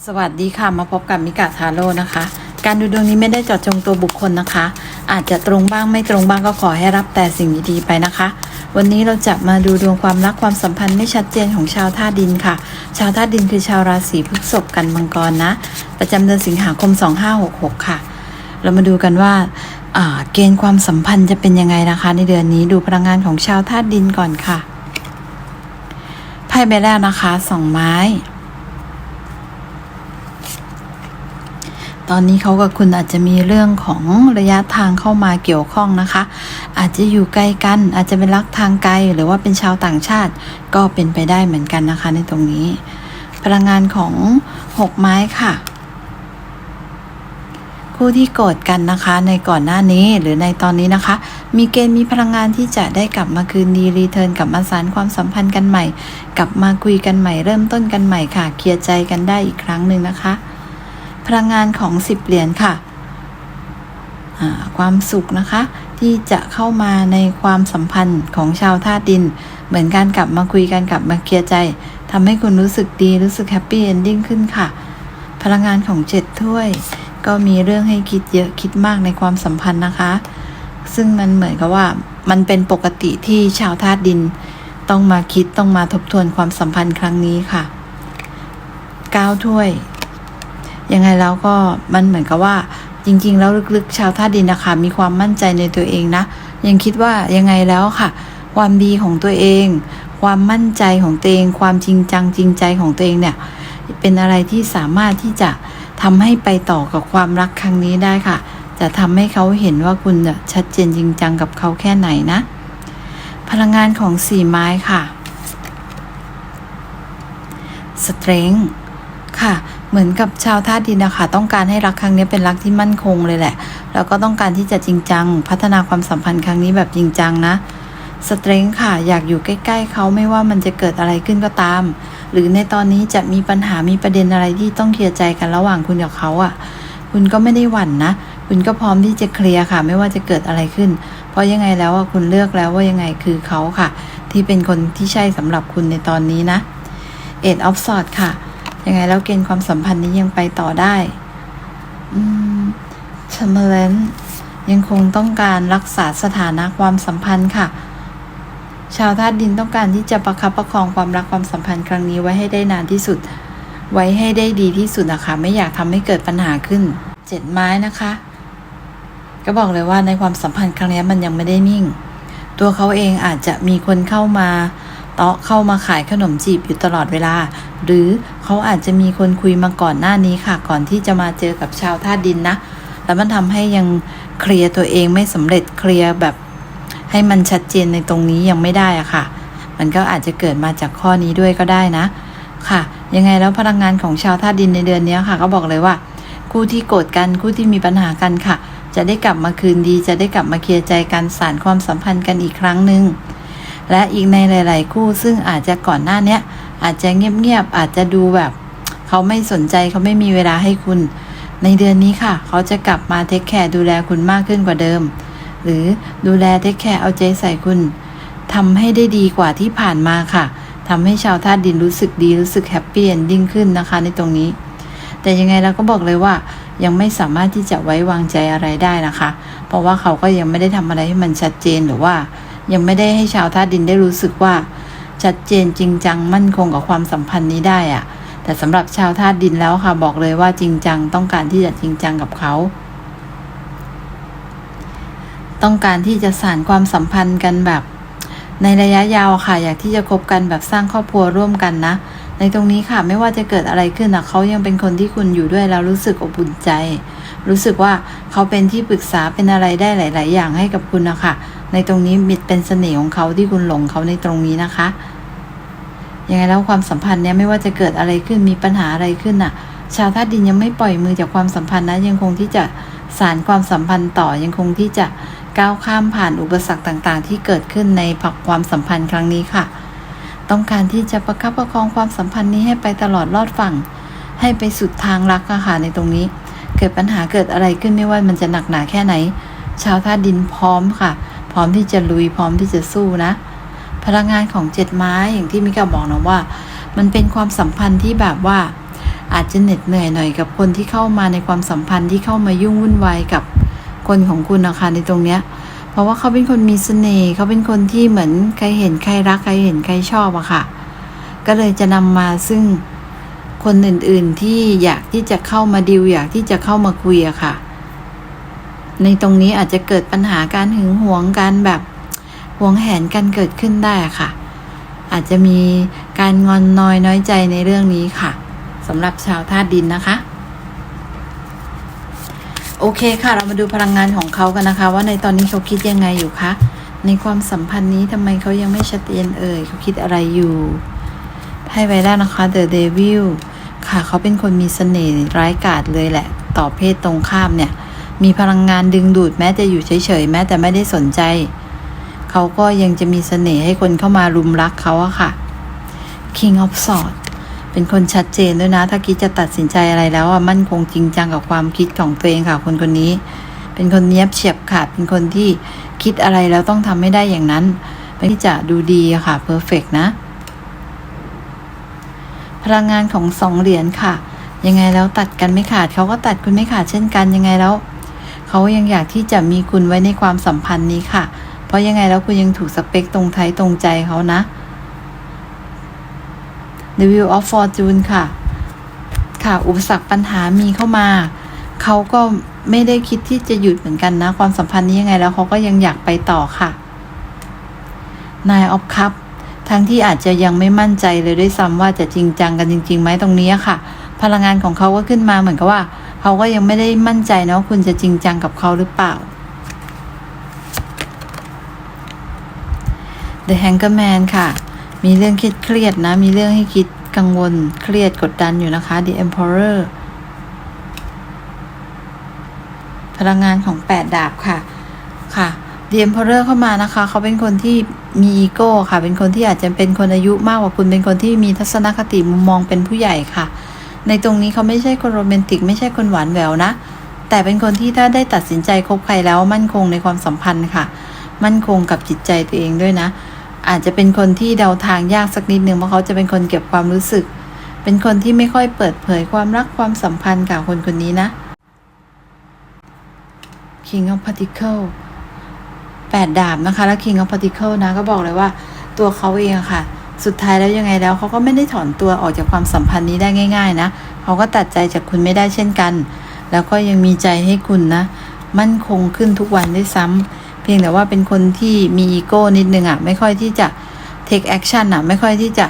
สวัสดีค่ะมาพบกับมิกาทาโร่นะคะ การดูดวงนี้ไม่ได้เจาะจงตัวบุคคลนะคะ อาจจะตรงบ้างไม่ตรงบ้างก็ขอให้รับแต่สิ่งดีๆไปนะคะ วันนี้เราจะมาดูดวงความรักความสัมพันธ์ไม่ชัดเจนของชาวธาตุดินค่ะ ชาวธาตุดินคือชาวราศีพฤษภกันมังกรนะ ประจำเดือนสิงหาคม 2566 ค่ะ เรามาดูกันว่าอ่าเกณฑ์ความสัมพันธ์จะเป็นยังไงนะคะ ในเดือนนี้ดูพลังงานของชาวธาตุดินก่อนค่ะไพ่ใบแรกนะคะสองไม้ ตอนนี้เขากับคุณอาจจะมีเรื่องของระยะทางเข้ามาเกี่ยวข้องนะคะ อาจจะอยู่ไกลกัน อาจจะเป็นรักทางไกล หรือว่าเป็นชาวต่างชาติ ก็เป็นไปได้เหมือนกันนะคะ ในตรงนี้ พลังงานของหกไม้ค่ะคู่ที่โกรธกันนะคะในก่อนหน้านี้หรือในตอนนี้นะคะ มีเกณฑ์มีพลังงานที่จะได้กลับมาคืนดีรีเทิร์นกลับมาสานความสัมพันธ์กันใหม่ กลับมาคุยกันใหม่เริ่มต้นกันใหม่ค่ะ เคลียร์ใจกันได้อีกครั้งหนึ่งนะคะ พลังงานของสิบเหรียญค่ะ ความสุขนะคะ ที่จะเข้ามาในความสัมพันธ์ของชาวธาตุดิน เหมือนการกลับมาคุยกันกลับมาเคลียร์ใจทำให้คุณรู้สึกดีรู้สึกแฮปปี้เอนดิ้งขึ้นค่ะ พลังงานของเจ็ดถ้วย ก็มีเรื่องให้คิดเยอะคิดมากในความสัมพันธ์นะคะ ซึ่งมันเหมือนกับว่ามันเป็นปกติที่ชาวธาตุดิน ต้องมาคิดต้องมาทบทวนความสัมพันธ์ครั้งนี้ค่ะเก้าถ้วย ยังไงแล้วก็มันเหมือนกับว่า จริง ๆ แล้วลึกๆ ชาวธาตุดินนะคะ มีความมั่นใจในตัวเองนะ ยังคิดว่ายังไงแล้วค่ะ ความดีของตัวเอง ความมั่นใจของตัวเอง ความจริงจังจริงใจของตัวเองเนี่ย เป็นอะไรที่สามารถที่จะทำให้ไปต่อกับความรักครั้งนี้ได้ค่ะ จะทำให้เขาเห็นว่าคุณเนี่ยชัดเจนจริงจังกับเขาแค่ไหนนะ พลังงานของสี่ไม้ค่ะสเตรงค่ะ เหมือนกับชาวธาตุดินนะคะต้องการให้รักครั้งนี้เป็นรักที่มั่นคงเลยแหละ แล้วก็ต้องการที่จะจริงจัง พัฒนาความสัมพันธ์ครั้งนี้แบบจริงจังนะสเตรงค่ะ อยากอยู่ใกล้ ๆเขาไม่ว่ามันจะเกิดอะไรขึ้นก็ตาม หรือในตอนนี้จะมีปัญหามีประเด็นอะไรที่ต้องเคลียร์ใจกันระหว่างคุณกับเขาอะ่ะ คุณก็ไม่ได้หวั่นนะ คุณก็พร้อมที่จะเคลียร์ค่ะ ไม่ว่าจะเกิดอะไรขึ้น เพราะยังไงแล้วอะคุณเลือกแล้วว่ายังไงคือเขาค่ะ ที่เป็นคนที่ใช่สำหรับคุณในตอนนี้นะเอ็ดออฟสอดค่ะ ยังไงแล้วเกณฑ์ความสัมพันธ์นี้ยังไปต่อได้อืมชมเลนยังคงต้องการรักษาสถานะความสัมพันธ์ค่ะ ชาวธาตุดินต้องการที่จะประคับประคองความรักความสัมพันธ์ครั้งนี้ไว้ให้ได้นานที่สุด ไว้ให้ได้ดีที่สุดนะคะ ไม่อยากทำให้เกิดปัญหาขึ้นเจ็ดไม้นะคะ ก็บอกเลยว่าในความสัมพันธ์ครั้งนี้มันยังไม่ได้นิ่ง ตัวเขาเองอาจจะมีคนเข้ามา เตาะเข้ามาขายขนมจีบอยู่ตลอดเวลา หรือเขาอาจจะมีคนคุยมาก่อนหน้านี้ค่ะ ก่อนที่จะมาเจอกับชาวธาตุดินนะ แล้วมันทำให้ยังเคลียร์ตัวเองไม่สำเร็จเคลียร์แบบให้มันชัดเจนในตรงนี้ยังไม่ได้อะค่ะ มันก็อาจจะเกิดมาจากข้อนี้ด้วยก็ได้นะ ค่ะ ยังไงแล้วพลังงานของชาวธาตุดินในเดือนนี้ค่ะ ก็บอกเลยว่า คู่ที่โกรธกันคู่ที่มีปัญหากันค่ะ จะได้กลับมาคืนดี จะได้กลับมาเคลียร์ใจกันสารความสัมพันธ์กันอีกครั้งหนึ่ง และอีกในหลาย ๆ คู่ซึ่งอาจจะก่อนหน้าเนี้ยอาจจะเงียบ ๆ อาจจะดูแบบ เขาไม่สนใจเขาไม่มีเวลาให้คุณ ในเดือนนี้ค่ะ เขาจะกลับมาเทคแคร์ดูแลคุณมากขึ้นกว่าเดิม หรือดูแลเทคแคร์เอาใจใส่คุณทำให้ได้ดีกว่าที่ผ่านมาค่ะทำให้ชาวธาตุดินรู้สึกดีรู้สึกแฮปปี้เอนดิ้งขึ้นนะคะ ในตรงนี้ แต่ยังไงเราก็บอกเลยว่ายังไม่สามารถที่จะไว้วางใจอะไรได้นะคะ เพราะว่าเขาก็ยังไม่ได้ทำอะไรให้มันชัดเจนหรือว่า ยังไม่ได้ให้ชาวธาตุดินได้รู้สึกว่า ชัดเจนจริงจังมั่นคงกับความสัมพันธ์นี้ได้อะแต่สำหรับชาวธาตุดินแล้วค่ะบอกเลยว่าจริงจังต้องการที่จะจริงจังกับเขา ต้องการที่จะสานความสัมพันธ์กันแบบ ในระยะยาวค่ะ อยากที่จะคบกันแบบสร้างครอบครัวร่วมกันนะ ในตรงนี้ค่ะไม่ว่าจะเกิดอะไรขึ้นนะเขายังเป็นคนที่คุณอยู่ด้วยแล้วรู้สึกอบอุ่นใจ รู้สึกว่าเขาเป็นที่ปรึกษาเป็นอะไรได้หลาย ๆ อย่างให้กับคุณนะคะในตรงนี้มิดเป็นเสน่ห์ของเขาที่คุณหลงเขาในตรงนี้นะคะยังไงแล้วความสัมพันธ์เนี้ยไม่ว่าจะเกิดอะไรขึ้นมีปัญหาอะไรขึ้นน่ะ ชาวธาตุดินยังไม่ปล่อยมือจากความสัมพันธ์นะยังคงที่จะสานความสัมพันธ์ต่อยังคงที่จะก้าวข้ามผ่านอุปสรรคต่าง ๆ ที่เกิดขึ้นในผักความสัมพันธ์ครั้งนี้ค่ะ ต้องการที่จะประคับประคองความสัมพันธ์นี้ให้ไปตลอดรอดฝั่ง ให้ไปสุดทางรักอะค่ะในตรงนี้ กิดปัญหาเกิดอะไรขึ้นไม่ว่ามันจะหนักหนาแค่ไหน ชาวธาตุดินพร้อมค่ะ พร้อมที่จะลุยพร้อมที่จะสู้นะ พลังงานของเจ็ดไม้อย่างที่มิกาบอกนะว่า มันเป็นความสัมพันธ์ที่แบบว่า อาจจะเหน็ดเหนื่อยหน่อยกับคนที่เข้ามาในความสัมพันธ์ที่เข้ามายุ่งวุ่นวายกับคนของคุณนะคะในตรงเนี้ย เพราะว่าเขาเป็นคนมีเสน่ห์เขาเป็นคนที่เหมือนใครเห็นใครรักใครเห็นใครชอบอะค่ะ ก็เลยจะนำมาซึ่ง คนอื่นๆที่อยากที่จะเข้ามาดิวอยากที่จะเข้ามาคุยอะค่ะ ในตรงนี้อาจจะเกิดปัญหาการหึงหวงการแบบหวงแหนกันเกิดขึ้นได้ค่ะ อาจจะมีการงอนน้อยน้อยใจในเรื่องนี้ค่ะสำหรับชาวธาตุดินนะคะ โอเคค่ะ เรามาดูพลังงานของเขากันนะคะ ว่าในตอนนี้เขาคิดยังไงอยู่คะในความสัมพันธ์นี้ทำไมเขายังไม่ชัดเจนเอ่ยเขาคิดอะไรอยู่ไพ่ใบแรกนะคะ The Devil ค่ะ เขาเป็นคนมีเสน่ห์ร้ายกาจเลยแหละ ต่อเพศตรงข้ามเนี่ย มีพลังงานดึงดูดแม้จะอยู่เฉยๆ แม้แต่ไม่ได้สนใจ เขาก็ยังจะมีเสน่ห์ให้คนเข้ามารุมรักเขาอะค่ะ King of Swords เป็นคนชัดเจนด้วยนะ ถ้าคิดจะตัดสินใจอะไรแล้วอะมั่นคงจริงจังกับความคิดของตัวเองค่ะ คนคนนี้ เป็นคนเนี้ยบเฉียบขาดเป็นคนที่คิดอะไรแล้วต้องทำให้ได้อย่างนั้นเป็นที่จะดูดีอะค่ะเพอร์เฟกนะ พลังงานของสองเหรียญค่ะ ยังไงแล้วตัดกันไม่ขาดเขาก็ตัดคุณไม่ขาดเช่นกันยังไงแล้วเขายังอยากที่จะมีคุณไว้ในความสัมพันธ์นี้ค่ะ เพราะยังไงแล้วคุณยังถูกสเปคตรงไทยตรงใจเขานะ The Wheel of Fortune ค่ะ ค่ะ อุปสรรคปัญหามีเข้ามา เขาก็ไม่ได้คิดที่จะหยุดเหมือนกันนะ ความสัมพันธ์นี้ยังไงแล้วเขาก็ยังอยากไปต่อค่ะ Nine of Cup ทั้งที่อาจจะยังไม่มั่นใจเลยด้วยซ้ำว่าจะจริงจังกันจริงๆไหมตรงนี้ค่ะ พลังงานของเขาก็ขึ้นมาเหมือนกับว่า เขาก็ยังไม่ได้มั่นใจนะว่าคุณจะจริงจังกับเขาหรือเปล่า The Hanger Man ค่ะ มีเรื่องคิดเครียดนะ มีเรื่องให้คิดกังวลเครียดกดดันอยู่นะคะ The Emperor พลังงานของแปดดาบค่ะ ค่ะ The Emperor เข้ามานะคะ เขาเป็นคนที่มีอีโก้ค่ะ เป็นคนที่อาจจะเป็นคนอายุมากกว่าคุณ เป็นคนที่มีทัศนคติมุมมองเป็นผู้ใหญ่ค่ะ ในตรงนี้เขาไม่ใช่คนโรแมนติก ไม่ใช่คนหวานแหววนะ แต่เป็นคนที่ถ้าได้ตัดสินใจคบใครแล้วมั่นคงในความสัมพันธ์ค่ะ มั่นคงกับจิตใจตัวเองด้วยนะ อาจจะเป็นคนที่เดาทางยากสักนิดนึงเพราะเขาจะเป็นคนเก็บความรู้สึก เป็นคนที่ไม่ค่อยเปิดเผยความรักความสัมพันธ์กับคนคนนี้นะ King of Particle แปดดาบนะคะ แล้ว King of Particle นะ ก็บอกเลยว่าตัวเขาเองค่ะ สุดท้ายแล้วยังไงแล้วเขาก็ไม่ได้ถอนตัวออกจากความสัมพันธ์นี้ได้ง่าย ๆ นะเขาก็ตัดใจจากคุณไม่ได้เช่นกัน แล้วก็ยังมีใจให้คุณนะ มั่นคงขึ้นทุกวันด้วยซ้ำเพียงแต่ว่าเป็นคนที่มีอีโก้นิดนึงอะไม่ค่อยที่จะ take action อะไม่ค่อยที่จะ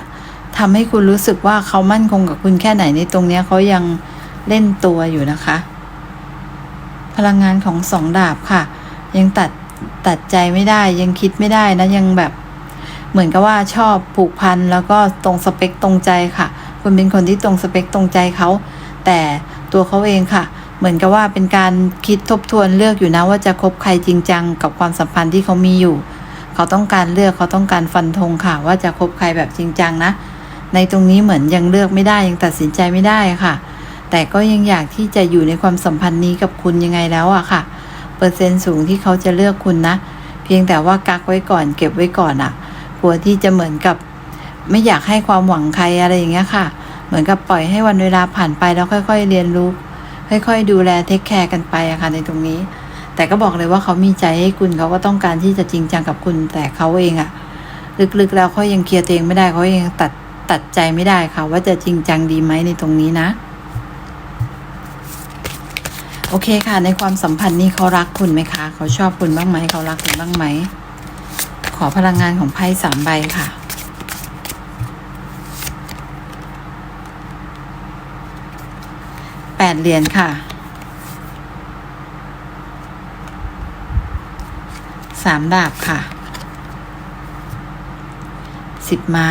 ทำให้คุณรู้สึกว่าเขามั่นคงกับคุณแค่ไหนในตรงเนี้ยเขายังเล่นตัวอยู่นะคะ พลังงานของสองดาบค่ะ ยังตัด ตัดใจไม่ได้ยังคิดไม่ได้นะยังแบบเหมือนกับว่าชอบผูกพันแล้วก็ตรงสเปคตรงใจค่ะ คุณเป็นคนที่ตรงสเปคตรงใจเขา แต่ตัวเขาเองค่ะ เหมือนกับว่าเป็นการคิดทบทวนเลือกอยู่นะว่าจะคบใครจริงจังกับความสัมพันธ์ที่เขามีอยู่ เขาต้องการเลือกเขาต้องการฟันธงค่ะ ว่าจะคบใครแบบจริงจังนะ ในตรงนี้เหมือนยังเลือกไม่ได้ยังตัดสินใจไม่ได้ค่ะ แต่ก็ยังอยากที่จะอยู่ในความสัมพันธ์นี้กับคุณยังไงแล้วอะค่ะ เปอร์เซ็นต์สูงที่เขาจะเลือกคุณนะ เพียงแต่ว่ากักไว้ก่อน เก็บไว้ก่อนอะกลัวที่จะเหมือนกับ ไม่อยากให้ความหวังใครอะไรอย่างเงี้ยค่ะ เหมือนกับปล่อยให้วันเวลาผ่านไปแล้วค่อย ๆ เรียนรู้ ค่อย ๆ ดูแลเทคแคร์กันไปอะค่ะในตรงนี้ แต่ก็บอกเลยว่าเขามีใจให้คุณเขาก็ต้องการที่จะจริงจังกับคุณแต่เขาเองอะลึกๆแล้วเขายังเคลียร์ตัวเองไม่ได้เขายังตัดตัดใจไม่ได้ค่ะ ว่าจะจริงจังดีไหมในตรงนี้นะ โอเคค่ะ ในความสัมพันธ์นี้เขารักคุณไหมคะ เขาชอบคุณบ้างไหม เขารักคุณบ้างไหม ขอพลังงานของไพ่สามใบค่ะ แปดเหรียญค่ะ สามดาบค่ะ สิบไม้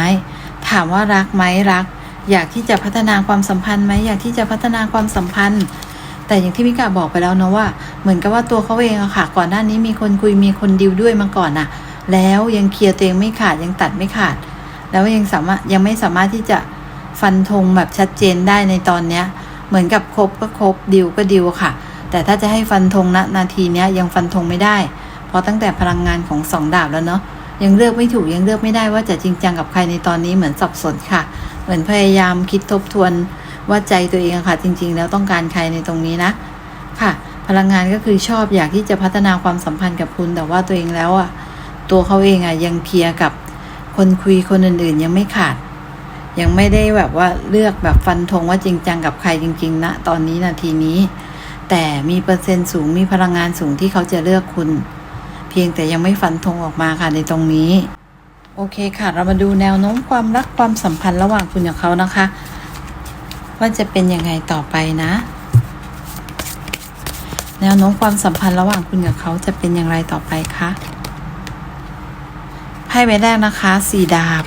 ถามว่ารักไหมรัก อยากที่จะพัฒนาความสัมพันธ์ไหม อยากที่จะพัฒนาความสัมพันธ์ แต่อย่างที่มิกาบอกไปแล้วเนาะว่า เหมือนกับว่าตัวเขาเองอะค่ะ ก่อนหน้านี้มีคนคุยมีคนดิวด้วยมาก่อนอะแล้วยังเคลียร์ตัวเองไม่ขาดยังตัดไม่ขาด แล้วยังสามารถยังไม่สามารถที่จะฟันธงแบบชัดเจนได้ในตอนเนี้ย เหมือนกับคบก็คบดิวก็ดิวค่ะ แต่ถ้าจะให้ฟันธงณนาทีเนี้ยยังฟันธงไม่ได้ เพราะตั้งแต่พลังงานของสองดาบแล้วเนาะยังเลือกไม่ถูกยังเลือกไม่ได้ว่าจะจริงจังกับใครในตอนนี้เหมือนสับสนค่ะ เหมือนพยายามคิดทบทวน ว่าใจตัวเองค่ะ จริง ๆ แล้วต้องการใครในตรงนี้นะค่ะ พลังงานก็คือชอบอยากที่จะพัฒนาความสัมพันธ์กับคุณ แต่ว่าตัวเองแล้วอะตัวเขาเองอะยังเคลียร์กับคนคุยคนอื่นๆ ยังไม่ขาด ยังไม่ได้แบบว่าเลือกแบบฟันธงว่าจริงจังกับใครจริงๆนะตอนนี้นาทีนี้ แต่มีเปอร์เซ็นต์สูงมีพลังงานสูงที่เขาจะเลือกคุณ เพียงแต่ยังไม่ฟันธงออกมาค่ะในตรงนี้โอเคค่ะ เรามาดูแนวโน้มความรักความสัมพันธ์ระหว่างคุณกับเขานะคะ ว่าจะเป็นยังไงต่อไปนะ แนวโน้มความสัมพันธ์ระหว่างคุณกับเขาจะเป็นอย่างไรต่อไปคะไพ่ใบแรกนะคะสี่ดาบ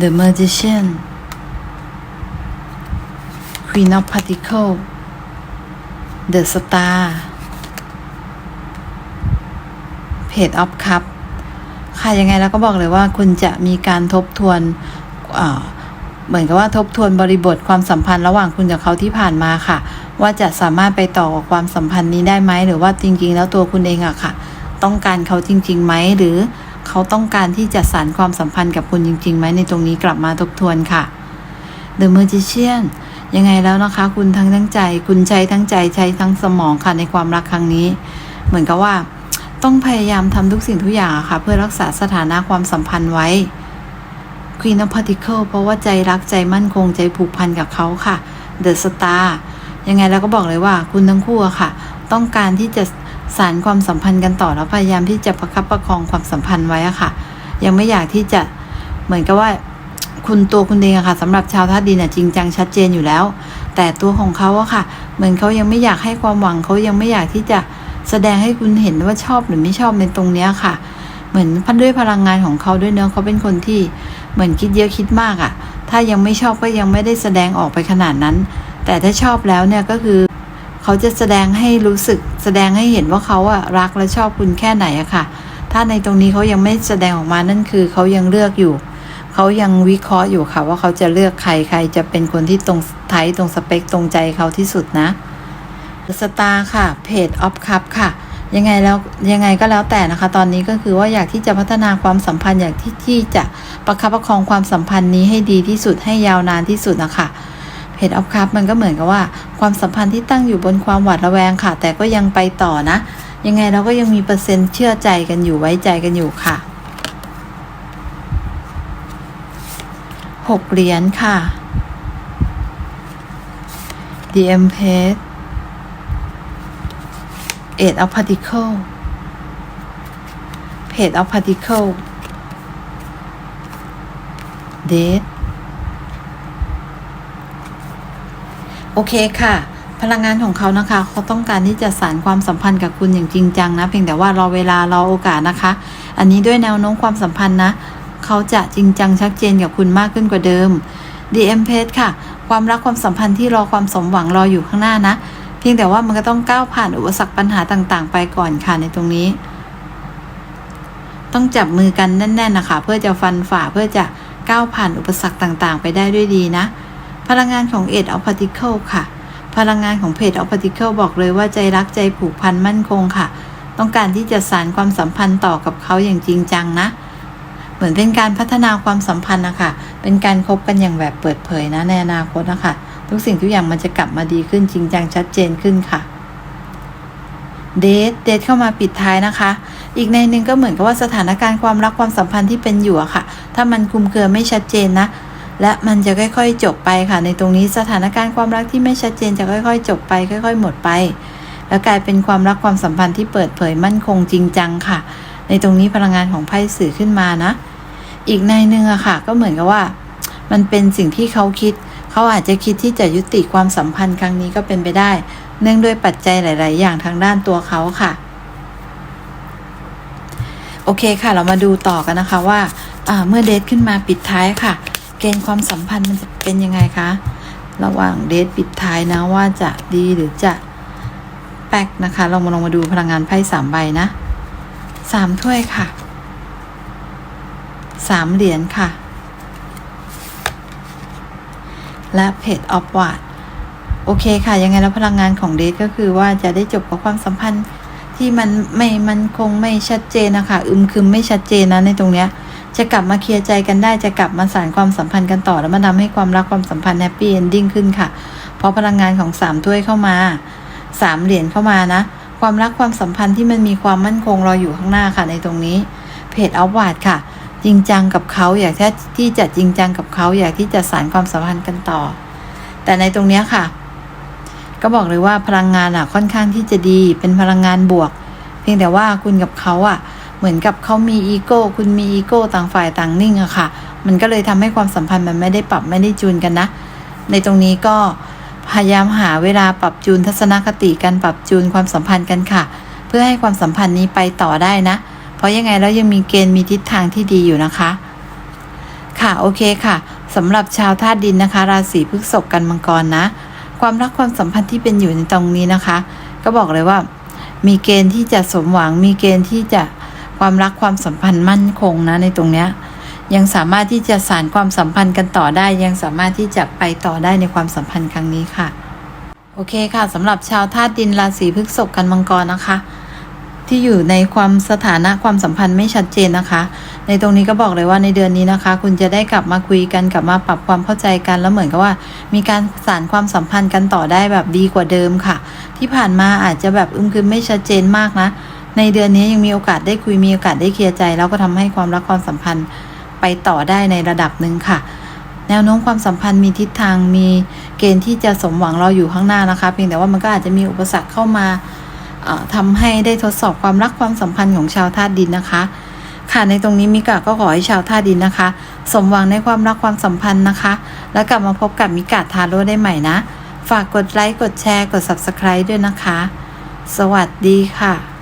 The Magician Queen of Pentacles The Star Page of Cup ค่ะยังไงแล้วก็บอกเลยว่าคุณจะมีการทบทวน เหมือนกับว่าทบทวนบริบทความสัมพันธ์ระหว่างคุณกับเขาที่ผ่านมาค่ะ ว่าจะสามารถไปต่อกับความสัมพันธ์นี้ได้ไหมหรือว่าจริง ๆ แล้วตัวคุณเองอะค่ะ ต้องการเขาจริงๆไหมหรือเขาต้องการที่จะสานความสัมพันธ์กับคุณจริงๆไหมในตรงนี้กลับมาทบทวนค่ะ The Magician ยังไงแล้วนะคะ คุณทั้งทั้งใจ คุณใช้ทั้งใจใช้ทั้งสมองค่ะในความรักครั้งนี้ เหมือนกับว่า ต้องพยายามทำทุกสิ่งทุกอย่างอะค่ะ เพื่อรักษาสถานะความสัมพันธ์ไว้ Queen of Pentacles เพราะว่าใจรักใจมั่นคงใจผูกพันกับเขาค่ะ The Star ยังไงแล้วก็บอกเลยว่าคุณทั้งคู่อะค่ะ ต้องการที่จะสานความสัมพันธ์กันต่อแล้วพยายามที่จะประคับประคองความสัมพันธ์ไว้อะค่ะ ยังไม่อยากที่จะเหมือนกับว่าคุณตัวคุณเองอะค่ะสำหรับชาวธาตุดินอะจริงจังชัดเจนอยู่แล้ว แต่ตัวของเขาอะค่ะ เหมือนเขายังไม่อยากให้ความหวังเขายังไม่อยากที่จะแสดงให้คุณเห็นว่าชอบหรือไม่ชอบในตรงเนี้ยค่ะ เหมือนพันด้วยพลังงานของเขาด้วยเนื้อเขาเป็นคนที่ เหมือนคิดเยอะคิดมากอะถ้ายังไม่ชอบก็ยังไม่ได้แสดงออกไปขนาดนั้น แต่ถ้าชอบแล้วเนี่ยก็คือเขาจะแสดงให้รู้สึก แสดงให้เห็นว่าเขาอะรักและชอบคุณแค่ไหนอะค่ะ ถ้าในตรงนี้เขายังไม่แสดงออกมานั่นคือเขายังเลือกอยู่ เขายังวิเคราะห์อยู่ค่ะ ว่าเขาจะเลือกใครใครจะเป็นคนที่ตรงไทยตรงสเปคตรงใจเขาที่สุดนะสตาร์ค่ะเพจออฟคัพค่ะ ยังไงแล้วยังไงก็แล้วแต่นะคะ ตอนนี้ก็คือว่าอยากที่จะพัฒนาความสัมพันธ์อยากที่ที่จะประคับประคองความสัมพันธ์นี้ให้ดีที่สุดให้ยาวนานที่สุดนะคะเพจออฟคัพมันก็เหมือนกับว่า ความสัมพันธ์ที่ตั้งอยู่บนความหวาดระแวงค่ะ แต่ก็ยังไปต่อนะ ยังไงเราก็ยังมีเปอร์เซ็นต์เชื่อใจกันอยู่ไว้ใจกันอยู่ค่ะหกเหรียญค่ะ The Empress Eight of Pentacles Page of Pentacles Death โอเคค่ะ พลังงานของเขานะคะ เขาต้องการที่จะสานความสัมพันธ์กับคุณอย่างจริงจังนะ เพียงแต่ว่ารอเวลารอโอกาสนะคะ อันนี้ด้วยแนวโน้มความสัมพันธ์นะ เขาจะจริงจังชัดเจนกับคุณมากขึ้นกว่าเดิม The Empress ค่ะ ความรักความสัมพันธ์ที่รอความสมหวังรออยู่ข้างหน้านะ พียงแต่ว่ามันก็ต้องก้าวผ่านอุปสรรคปัญหาต่างๆ ไปก่อนค่ะในตรงนี้ ต้องจับมือกันแน่นๆนะคะ เพื่อจะฟันฝ่าเพื่อจะก้าวผ่านอุปสรรคต่างๆ ไปได้ด้วยดีนะ พลังงานของ Eight of Pentacles ค่ะ พลังงานของเพจ of Particle บอกเลยว่าใจรักใจผูกพันมั่นคงค่ะ ต้องการที่จะสานความสัมพันธ์ต่อกับเขาอย่างจริงจังนะ เหมือนเป็นการพัฒนาความสัมพันธ์นะคะเป็นการคบกันอย่างแบบเปิดเผยนะในอนาคตนะคะ ทุกสิ่งทุกอย่างมันจะกลับมาดีขึ้นจริงจังชัดเจนขึ้นค่ะ เดทเดทเข้ามาปิดท้ายนะคะ อีกในหนึ่งก็เหมือนกับว่าสถานการณ์ความรักความสัมพันธ์ที่เป็นอยู่อะค่ะ ถ้ามันคุมเครือไม่ชัดเจนนะและมันจะค่อย ๆ จบไปค่ะ ในตรงนี้สถานการณ์ความรักที่ไม่ชัดเจนจะค่อย ๆ จบไป ค่อย ๆ หมดไป แล้วกลายเป็นความรักความสัมพันธ์ที่เปิดเผยมั่นคงจริงจังค่ะ ในตรงนี้พลังงานของไพ่สื่อขึ้นมานะ อีกในหนึ่งอะค่ะ ก็เหมือนกับว่า มันเป็นสิ่งที่เขาคิด เขาอาจจะคิดที่จะยุติความสัมพันธ์ครั้งนี้ก็เป็นไปได้ เนื่องด้วยปัจจัยหลาย ๆ อย่างทางด้านตัวเขาค่ะ โอเคค่ะ เรามาดูต่อกันนะคะว่าเมื่อเดทขึ้นมาปิดท้ายค่ะ เกณฑ์ความสัมพันธ์มันจะเป็นยังไงคะระหว่างเดทปิดท้ายนะว่าจะดีหรือจะแป๊กนะคะเรามาลองมาดูพลังงานไพ่สามใบนะสามถ้วยค่ะสามเหรียญค่ะ และเพจออฟวาดโอเคค่ะ ยังไงแล้วพลังงานของเดทก็คือว่าจะได้จบกับความสัมพันธ์ที่มันไม่มันคงไม่ชัดเจนนะคะอึมครึมไม่ชัดเจนนะในตรงเนี้ย จะกลับมาเคลียร์ใจกันได้จะกลับมาสานความสัมพันธ์กันต่อ แล้วมาทำให้ความรักความสัมพันธ์แฮปปี้เอนดิ้งขึ้นค่ะ เพราะพลังงานของสามถ้วยเข้ามาสามเหรียญเข้ามานะ ความรักความสัมพันธ์ที่มันมีความมั่นคงรออยู่ข้างหน้าค่ะในตรงนี้เพจอัพวาดค่ะ ริงจังกับเขาอยากที่ที่จะจริงจังกับเขาอยากที่จะสานความสัมพันธ์กันต่อ แต่ในตรงนี้ค่ะ ก็บอกเลยว่าพลังงานอะค่อนข้างที่จะดีเป็นพลังงานบวก เพียงแต่ว่าคุณกับเขาอะ เหมือนกับเขามีอีโก้คุณมีอีโก้ต่างฝ่ายต่างนิ่งอะค่ะ มันก็เลยทำให้ความสัมพันธ์มันไม่ได้ปรับไม่ได้จูนกันนะ ในตรงนี้ก็พยายามหาเวลาปรับจูนทัศนคติกันปรับจูนความสัมพันธ์กันค่ะ เพื่อให้ความสัมพันธ์นี้ไปต่อได้นะ เพราะยังไงแล้วยังมีเกณฑ์มีทิศทางที่ดีอยู่นะคะ ค่ะโอเคค่ะสำหรับชาวธาตุดินนะคะ ราศีพฤษภกันมังกรนะ ความรักความสัมพันธ์ที่เป็นอยู่ในตรงนี้นะคะ ก็บอกเลยว่า มีเกณฑ์ที่จะสมหวัง มีเกณฑ์ที่จะความรักความสัมพันธ์มั่นคงนะในตรงเนี้ยยังสามารถที่จะสานความสัมพันธ์กันต่อได้ ยังสามารถที่จะไปต่อได้ในความสัมพันธ์ครั้งนี้ค่ะ โอเคค่ะสำหรับชาวธาตุดินราศีพฤษภกันมังกรนะคะ ที่อยู่ในความสถานะความสัมพันธ์ไม่ชัดเจนนะคะ ในตรงนี้ก็บอกเลยว่าในเดือนนี้นะคะ คุณจะได้กลับมาคุยกันกลับมาปรับความเข้าใจกันแล้วเหมือนกับว่า มีการสานความสัมพันธ์กันต่อได้แบบดีกว่าเดิมค่ะ ที่ผ่านมาอาจจะแบบอึมครึมไม่ชัดเจนมากนะ ในเดือนนี้ยังมีโอกาสได้คุยมีโอกาสได้เคลียร์ใจ แล้วก็ทำให้ความรักความสัมพันธ์ไปต่อได้ในระดับหนึ่งค่ะแนวโน้มความสัมพันธ์มีทิศทางมีเกณฑ์ที่จะสมหวังเราอยู่ข้างหน้านะคะ เพียงแต่ว่ามันก็อาจจะมีอุปสรรคเข้ามา ทำให้ได้ทดสอบความรักความสัมพันธ์ของชาวธาตุดินนะคะ ค่ะในตรงนี้มิกะก็ขอให้ชาวธาตุดินนะคะ สมหวังในความรักความสัมพันธ์นะคะ แล้วกลับมาพบกับมิกะทาโร่ได้ใหม่นะ ฝากกดไลค์กดแชร์กด subscribe ด้วยนะคะ สวัสดีค่ะ